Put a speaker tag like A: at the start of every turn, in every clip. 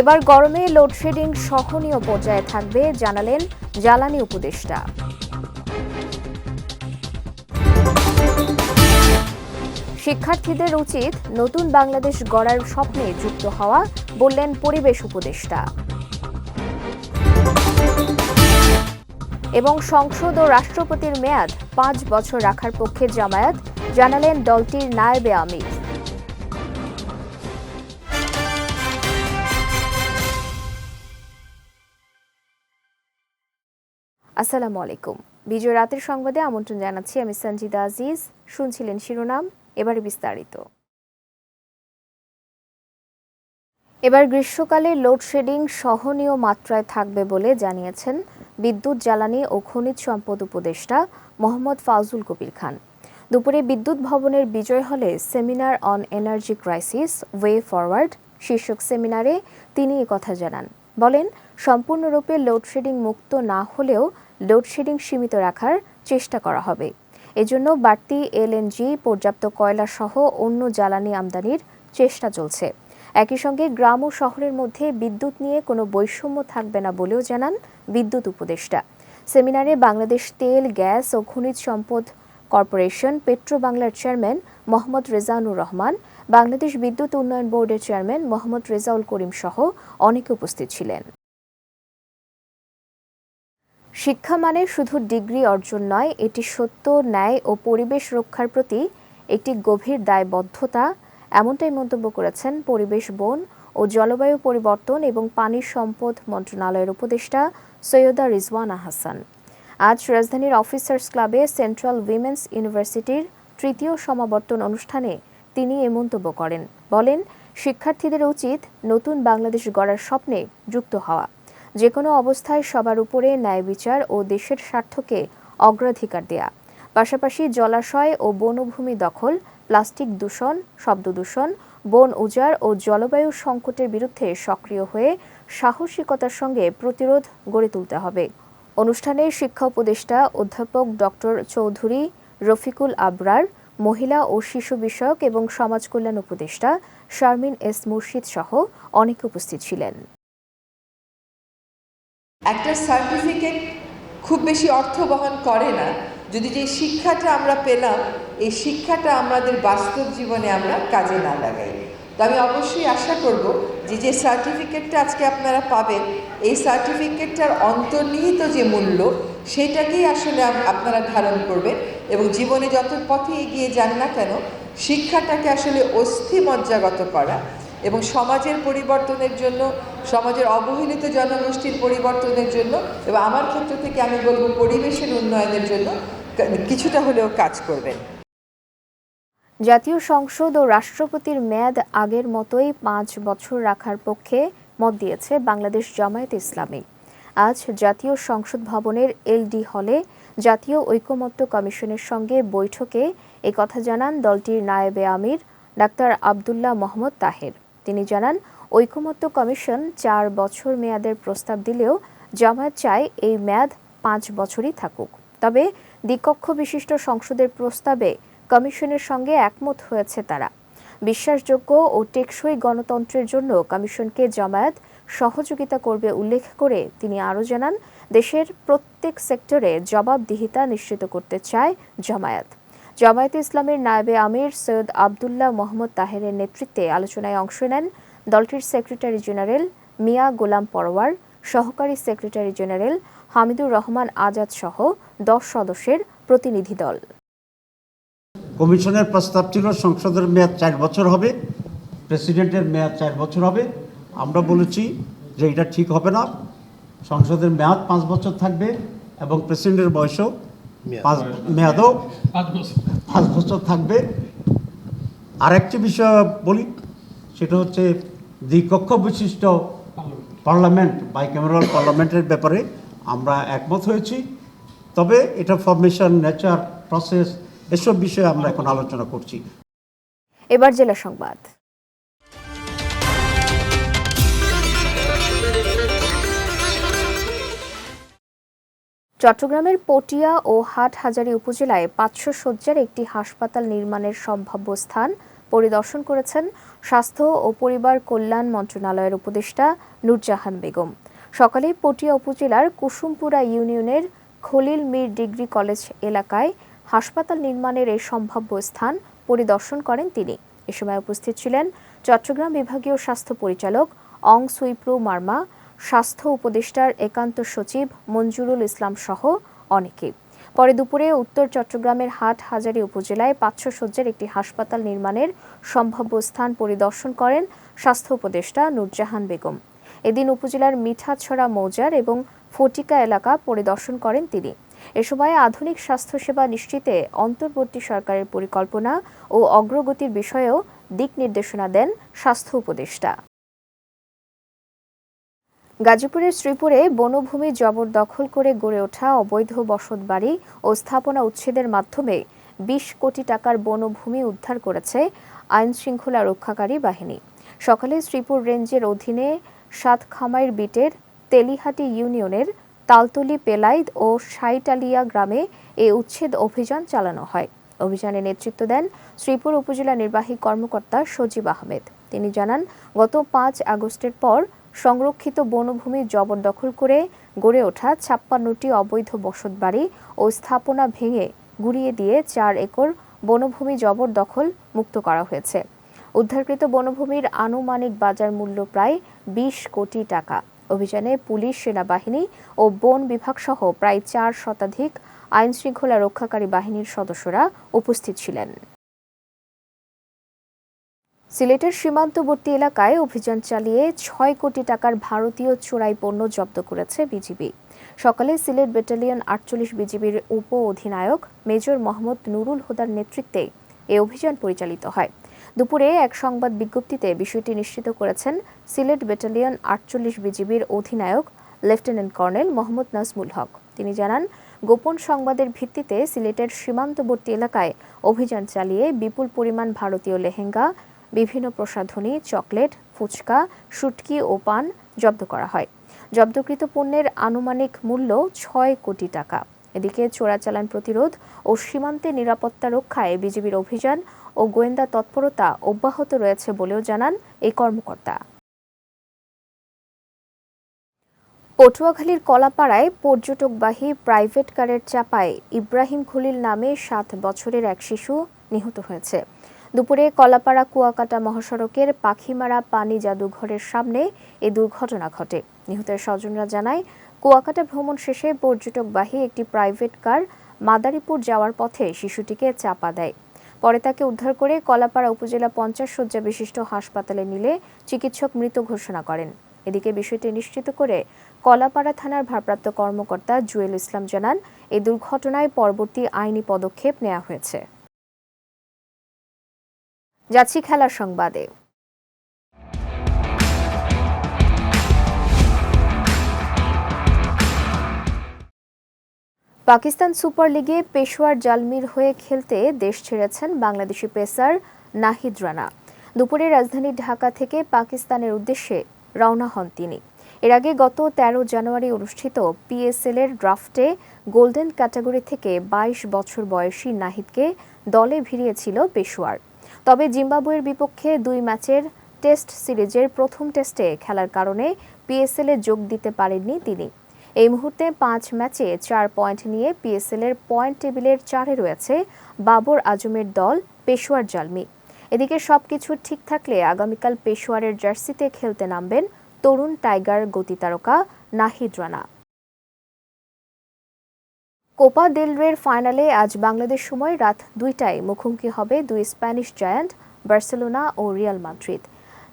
A: এবার গরমে লোডশেডিং সহনীয় পর্যায়ে থাকবে, জানালেন জ্বালানি উপদেষ্টা। শিক্ষার্থীদের উচিত নতুন বাংলাদেশ গড়ার স্বপ্নে যুক্ত হওয়া, বললেন পরিবেশ উপদেষ্টা। এবং সংসদ ও রাষ্ট্রপতির মেয়াদ পাঁচ বছর রাখার পক্ষে জামায়াত, জানালেন দলটির নায়েবে আমির। আসসালামু আলাইকুম। বিজয় রাতের সংবাদে আমন্ত্রণ জানাচ্ছি আমি সঞ্জিদা আজিজ। শুনছিলেন শিরোনাম, এবারে বিস্তারিত। এবার গ্রীষ্মকালে লোডশেডিং সহনীয় মাত্রায় থাকবে বলে জানিয়েছেন বিদ্যুৎ জ্বালানি ও খনিজ সম্পদ উপদেষ্টা মোহাম্মদ ফাউজুল কবির খান। দুপুরে বিদ্যুৎ ভবনের বিজয় হলে seminar on energy crisis, way forward শীর্ষক সেমিনারে তিনি কথা জানান। বলেন সম্পূর্ণরূপে লোডশেডিং মুক্ত না হলেও লোডশেডিং সীমিত রাখার চেষ্টা করা হবে। এজন্য বাড়তি এলএনজি পর্যাপ্ত কয়লা সহ অন্য জ্বালানি আমদানির চেষ্টা চলছে। একই সঙ্গে গ্রাম ও শহরের মধ্যে বিদ্যুৎ নিয়ে কোনো বৈষম্য থাকবে না বলেও জানান বিদ্যুৎ উপদেষ্টা। সেমিনারে বাংলাদেশ তেল, গ্যাস ও খনিজ সম্পদ কর্পোরেশন পেট্রো বাংলার চেয়ারম্যান মোহাম্মদ রেজানুর রহমান, বাংলাদেশ বিদ্যুৎ উন্নয়ন বোর্ডের চেয়ারম্যান মোহাম্মদ রেজাউল করিম সহ অনেকে উপস্থিত ছিলেন। শিক্ষা মানে শুধু ডিগ্রি অর্জন নয়, এটি সত্য, ন্যায় ও পরিবেশ রক্ষার প্রতি একটি গভীর দায়বদ্ধতা। এমনটাই মন্তব্য করেছেন পরিবেশ, বন ও জলবায়ু পরিবর্তন এবং পানি সম্পদ মন্ত্রণালয়ের উপদেষ্টা সৈয়দা রিজওয়ানা হাসান। আজ রাজধানীর অফিসার্স ক্লাবে সেন্ট্রাল উইমেন্স ইউনিভার্সিটির তৃতীয় সমাবর্তন অনুষ্ঠানে তিনি এ মন্তব্য করেন। বলেন, শিক্ষার্থীদের উচিত নতুন বাংলাদেশ গড়ার স্বপ্নে যুক্ত হওয়া। যে কোনো অবস্থায় সবার উপরে ন্যায় বিচার ও দেশের স্বার্থকে অগ্রাধিকার দেয়া। পাশাপাশি জলাশয় ও বনভূমি দখল, প্লাস্টিক দূষণ, শব্দ দূষণ, বন উজাড় ও জলবায়ু সংকটের বিরুদ্ধে সক্রিয় হয়ে সাহসিকতার সঙ্গে প্রতিরোধ গড়ে তুলতে হবে। অনুষ্ঠানে শিক্ষা উপদেষ্টা অধ্যাপক ডক্টর চৌধুরী রফিকুল আবরার, মহিলা ও শিশু বিষয়ক এবং সমাজ কল্যাণ উপদেষ্টা শারমিন এস মুর্শিদ সহ অনেকে উপস্থিত ছিলেন।
B: একটা সার্টিফিকেট খুব বেশি অর্থ বহন করে না। যদি যে শিক্ষাটা আমরা পেলাম, এই শিক্ষাটা আমাদের বাস্তব জীবনে আমরা কাজে না লাগাই। তো আমি অবশ্যই আশা করব যে যে সার্টিফিকেটটা আজকে আপনারা পাবেন, এই সার্টিফিকেটটার অন্তর্নিহিত যে মূল্য, সেটাকেই আসলে আপনারা ধারণ করবেন এবং জীবনে যত পথে এগিয়ে যান না কেন, শিক্ষাটাকে আসলে অস্থি অস্থিমজ্জাগত করা এবং সমাজের পরিবর্তনের জন্য, সমাজের অবহেলিত জনগোষ্ঠীর পরিবর্তনের জন্য এবং আমার ক্ষেত্র থেকে আমি বলব পরিবেশের উন্নয়নের জন্য কিছুটা হলেও কাজ করবেন।
A: জাতীয় সংসদ ও রাষ্ট্রপতির মেয়াদ আগের মতোই পাঁচ বছর রাখার পক্ষে মত দিয়েছে বাংলাদেশ জামায়াত ইসলামী। আজ জাতীয় সংসদ ভবনের এলডি হলে জাতীয় ঐকমত্য কমিশনের সঙ্গে বৈঠকে কথা জানান দলটির নায়েবে আমির ডাক্তার আবদুল্লাহ মোহাম্মদ তাহের। তিনি জানান, ঐকমত্য কমিশন চার বছর মেয়াদের প্রস্তাব দিলেও জামায়াত চায় এই মেয়াদ পাঁচ বছরই থাকুক। তবে দ্বিকক্ষ বিশিষ্ট সংসদের প্রস্তাবে কমিশনের সঙ্গে একমত হয়েছে তারা। বিশ্বাসযোগ্য ও টেকসই গণতন্ত্রের জন্য কমিশনকে জামায়াত সহযোগিতা করবে উল্লেখ করে তিনি আরও জানান, দেশের প্রত্যেক সেক্টরে জবাবদিহিতা নিশ্চিত করতে চায় জামায়াত। জামায়াতে ইসলামের নায়েবে আমির সৈয়দ আবদুল্লাহ মোহাম্মদ তাহেরের নেতৃত্বে আলোচনায় অংশ নেন দলটির সেক্রেটারি জেনারেল মিয়া গোলাম পরওয়ার, সহকারী সেক্রেটারি জেনারেল হামিদুর রহমান আজাদ সহ দশ সদস্যের প্রতিনিধি দল।
C: কমিশনের প্রস্তাব ছিল, সংসদের মেয়াদ চার বছর হবে, প্রেসিডেন্টের মেয়াদ চার বছর হবে। আমরা বলেছি যে এটা ঠিক হবে না। সংসদের মেয়াদ পাঁচ বছর থাকবে এবং প্রেসিডেন্টের বয়সও পাঁচ মেয়াদও পাঁচ বছর। থাকবে। আরেকটি বিষয় বলি সেটা হচ্ছে দ্বিকক্ষ বিশিষ্ট পার্লামেন্ট বাইক্যামেরাল পার্লামেন্টের ব্যাপারে আমরা একমত হয়েছি। তবে এটা ফরমেশন নেচার প্রসেস এসব বিষয়ে আমরা এখন আলোচনা করছি।
A: এবার জেলা সংবাদ। চট্টগ্রামের পটিয়া ও হাটহাজারী উপজেলায় পাঁচশো শয্যার একটি হাসপাতাল নির্মাণের সম্ভাব্য স্থান পরিদর্শন করেছেন স্বাস্থ্য ও পরিবার কল্যাণ মন্ত্রণালয়ের উপদেষ্টা নূরজাহান বেগম। সকালে পটিয়া উপজেলার কুসুমপুরা ইউনিয়নের খলিল মীর ডিগ্রি কলেজ এলাকায় হাসপাতাল নির্মাণের এই সম্ভাব্য স্থান পরিদর্শন করেন তিনি। এ সময় উপস্থিত ছিলেন চট্টগ্রাম বিভাগীয় স্বাস্থ্য পরিচালক অং সুইপ্রু মার্মা স্বাস্থ্য উপদেষ্টার একান্ত সচিব মঞ্জুরুল ইসলাম সহ অনেকে। পরে দুপুরে উত্তর চট্টগ্রামের হাট হাজারী উপজেলায় পাঁচশো শয্যার একটি হাসপাতাল নির্মাণের সম্ভাব্য স্থান পরিদর্শন করেন স্বাস্থ্য উপদেষ্টা নূরজাহান বেগম। এদিন উপজেলার মিঠাছড়া মৌজার এবং ফটিকা এলাকা পরিদর্শন করেন তিনি। এ সময় আধুনিক স্বাস্থ্যসেবা নিশ্চিতে অন্তর্বর্তী সরকারের পরিকল্পনা ও অগ্রগতির বিষয়েও দিক নির্দেশনা দেন স্বাস্থ্য উপদেষ্টা। গাজীপুরের শ্রীপুরে বনভূমি জবরদখল করে গড়ে ওঠা অবৈধ বসতবাড়ি ও স্থাপনা উচ্ছেদের মাধ্যমে বিশ কোটি টাকার বনভূমি উদ্ধার করেছে আইন শৃঙ্খলা রক্ষাকারী বাহিনী। সকালে শ্রীপুর রেঞ্জের অধীনে সাতখামাইর বিটের তেলিহাটি ইউনিয়নের তালতলি পেলাইদ ও সাইটালিয়া গ্রামে এই উচ্ছেদ অভিযান চালানো হয়। অভিযানে নেতৃত্ব দেন শ্রীপুর উপজেলা নির্বাহী কর্মকর্তা সজীব আহমেদ। তিনি জানান, গত পাঁচ আগস্টের পর সংরক্ষিত বনভূমি জবরদখল করে গড়ে ওঠা ছাপ্পান্নটি অবৈধ বসতবাড়ি ও স্থাপনা ভেঙে গুড়িয়ে দিয়ে চার একর বনভূমি জবরদখল মুক্ত করা হয়েছে। উদ্ধারকৃত বনভূমির আনুমানিক বাজার মূল্য প্রায় বিশ কোটি টাকা। অভিযানে পুলিশ, সেনাবাহিনী ও বন বিভাগ সহ প্রায় চার শতাধিক আইনশৃঙ্খলা রক্ষাকারী বাহিনীর সদস্যরা উপস্থিত ছিলেন। সিলেটের সীমান্তবর্তী এলাকায় অভিযান চালিয়ে ছয় কোটি টাকার ভারতীয় চোরাই পণ্য জব্দ করেছে বিজিবি। সকালে সিলেট ব্যাটালিয়ন আটচল্লিশ বিজিবির উপ অধিনায়ক মেজর মোহাম্মদ নুরুল হুদার নেতৃত্বে এই অভিযান পরিচালিত হয়। দুপুরে এক সংবাদ বিজ্ঞপ্তিতে বিষয়টি নিশ্চিত করেছেন সিলেট ব্যাটালিয়ন আটচল্লিশ বিজিবির অধিনায়ক লেফটেন্যান্ট কর্নেল মোহাম্মদ নাজমুল হক। তিনি জানান, গোপন সংবাদের ভিত্তিতে সিলেটের সীমান্তবর্তী এলাকায় অভিযান চালিয়ে বিপুল পরিমাণ ভারতীয় লেহেঙ্গা বিভিন্ন প্রসাধনী, চকলেট, ফুচকা, শুটকি ও পান জব্দ করা হয়। জব্দকৃত পণ্যের আনুমানিক মূল্য ছয় কোটি টাকা। এদিকে চোরাচালান প্রতিরোধ ও সীমান্তে নিরাপত্তা রক্ষায় বিজিবির অভিযান ও গোয়েন্দা তৎপরতা অব্যাহত রয়েছে বলেও জানান এই কর্মকর্তা। পটুয়াখালীর কলাপাড়ায় পর্যটকবাহী প্রাইভেট কারের চাপায় ইব্রাহিম খলিল নামে সাত বছরের এক শিশু নিহত হয়েছে। দুপুরে কলাপাড়া কুয়াকাটা মহাসড়কের পাখিমারা পানি জাদুঘরের সামনে এ দুর্ঘটনা ঘটে। নিহতের স্বজনরা জানায়, কুয়াকাটা ভ্রমণ শেষে পর্যটকবাহী একটি প্রাইভেট কার মাদারীপুর যাওয়ার পথে শিশুটিকে চাপা দেয়। পরে তাকে উদ্ধার করে কলাপাড়া উপজেলা পঞ্চাশ শয্যা বিশিষ্ট হাসপাতালে নিলে চিকিৎসক মৃত ঘোষণা করেন। এদিকে বিষয়টি নিশ্চিত করে কলাপাড়া থানার ভারপ্রাপ্ত কর্মকর্তা জুয়েল ইসলাম জানান এই দুর্ঘটনায় পরবর্তী আইনি পদক্ষেপ নেওয়া হয়েছে। যাচ্ছি খেলার সংবাদে। পাকিস্তান সুপার লিগে পেশোয়ার জালমির হয়ে খেলতে দেশ ছেড়েছেন বাংলাদেশি পেসার নাহিদ রানা। দুপুরে রাজধানী ঢাকা থেকে পাকিস্তানের উদ্দেশ্যে রওনা হন তিনি। এর আগে গত তেরো জানুয়ারি অনুষ্ঠিত পিএসএল এর ড্রাফটে গোল্ডেন ক্যাটাগরি থেকে ২২ বছর বয়সী নাহিদকে দলে ভিড়িয়েছিল পেশোয়ার। তবে জিম্বাবুয়ের বিপক্ষে দুই ম্যাচের টেস্ট সিরিজের প্রথম টেস্টে খেলার কারণে পিএসএল যোগ দিতে পারেননি তিনি। এই মুহূর্তে পাঁচ ম্যাচে চার পয়েন্ট নিয়ে পিএসএল এর পয়েন্ট টেবিলের চারে রয়েছে বাবর আজমের দল পেশোয়ার জালমি। এদিকে সবকিছু ঠিক থাকলে আগামীকাল পেশোয়ারের জার্সিতে খেলতে নামবেন তরুণ tiger গতিতারকা Nahid Rana. Copa del Rey ফাইনালে আজ বাংলাদেশ সময় রাত দুইটায় মুখোমুখি হবে দুই স্প্যানিশ জায়ান্ট, বার্সেলোনা ও রিয়াল মাদ্রিদ।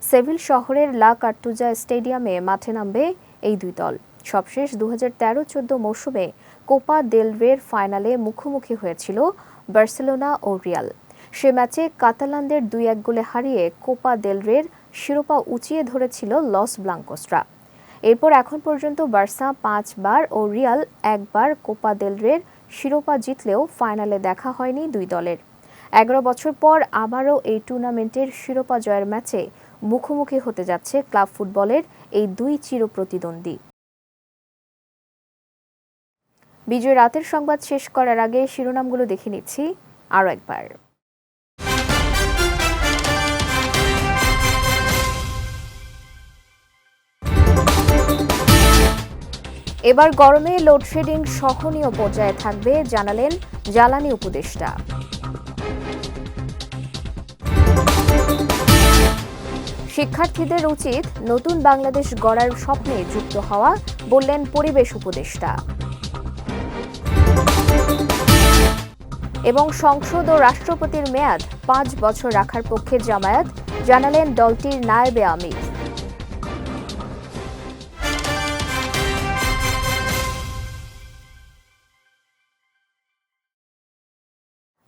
A: সেভিল শহরের লা কার্তুজা স্টেডিয়ামে মাঠে নামবে এই দুই দল। সবশেষ দু হাজার তেরো চোদ্দ মৌসুমে কোপা দেল রের ফাইনালে মুখোমুখি হয়েছিল বার্সেলোনা ও রিয়াল। সে ম্যাচে কাতালানদের দুই এক গোলে হারিয়ে কোপা দেলরের শিরোপা উঁচিয়ে ধরেছিল লস ব্লাঙ্কোসরা। এরপর এখন পর্যন্ত বার্সা পাঁচবার ও রিয়াল একবার কোপা দেল রের শিরোপা জিতলেও ফাইনালে দেখা হয়নি দুই দলের। এগারো বছর পর আবারও এই টুর্নামেন্টের শিরোপা জয়ের ম্যাচে মুখোমুখি হতে যাচ্ছে ক্লাব ফুটবলের এই দুই চিরপ্রতিদ্বন্দ্বী। বিজয় রাতের সংবাদ শেষ করার আগে শিরোনামগুলো দেখে নিচ্ছি আরও একবার। এবার গরমে লোডশেডিং সহনীয় পর্যায়ে থাকবে, জানালেন জ্বালানি উপদেষ্টা। শিক্ষার্থীদের উচিত নতুন বাংলাদেশ গড়ার স্বপ্নে যুক্ত হওয়া, বললেন পরিবেশ উপদেষ্টা। এবং সংসদ ও রাষ্ট্রপতির মেয়াদ পাঁচ বছর রাখার পক্ষে জামায়াত, জানালেন দলটির নায়েবে আমির।